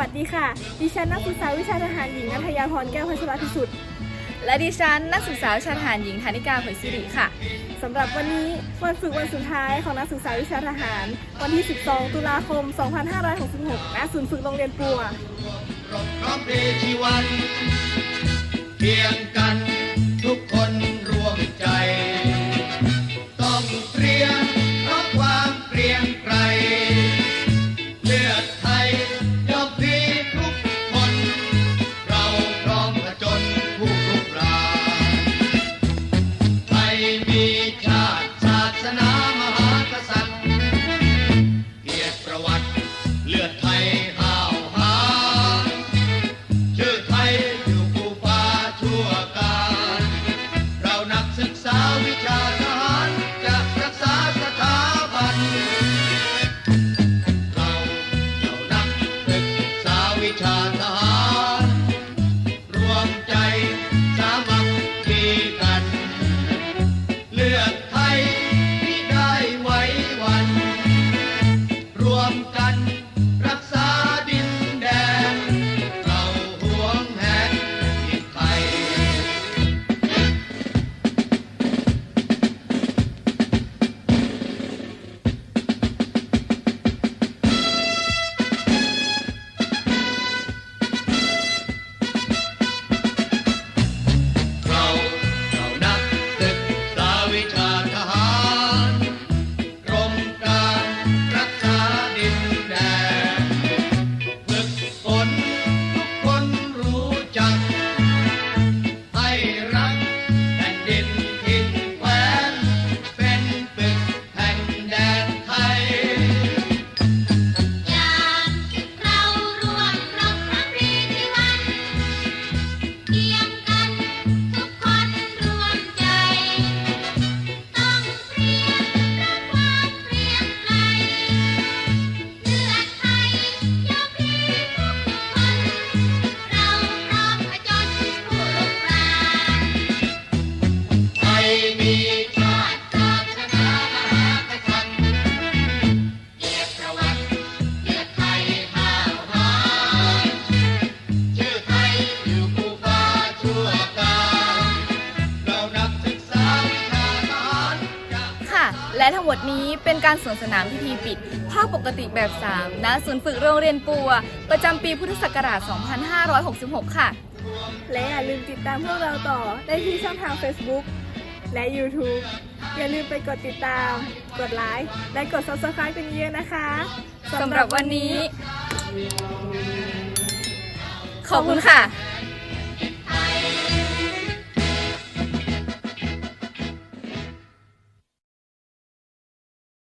วัสดีค่ะ ดิฉันนักศึกษาวิชาทหารหญิงนัทยาพรแก้วพัชรพิสุทธิ์ และดิฉันนักศึกษาวิชาทหารหญิงธนิกาเผยสิริค่ะ สำหรับวันนี้วันฝึกวันสุดท้ายของนักศึกษาวิชาทหาร วันที่ 12 ตุลาคม 2566ณศูนย์ฝึกโรงเรียนปัวรบพร้อมเพรีชีวันเพียงกันทุกคนรวมใจ ต้องเตรียมา ทั้งหมดนี้เป็นการสวนสนามพิธีปิด ภาคปกติแบบ 3 ณ ศูนย์ฝึกโรงเรียนปัว ประจำปีพุทธศักราช 2566 ค่ะ และอย่าลืมติดตามพวกเราต่อได้ที่ช่องทาง Facebook และ YouTube อย่าลืมไปกดติดตาม กดไลค์ และกด Subscribe กันเยอะๆนะคะสำหรับวันนี้ ขอบคุณค่ะ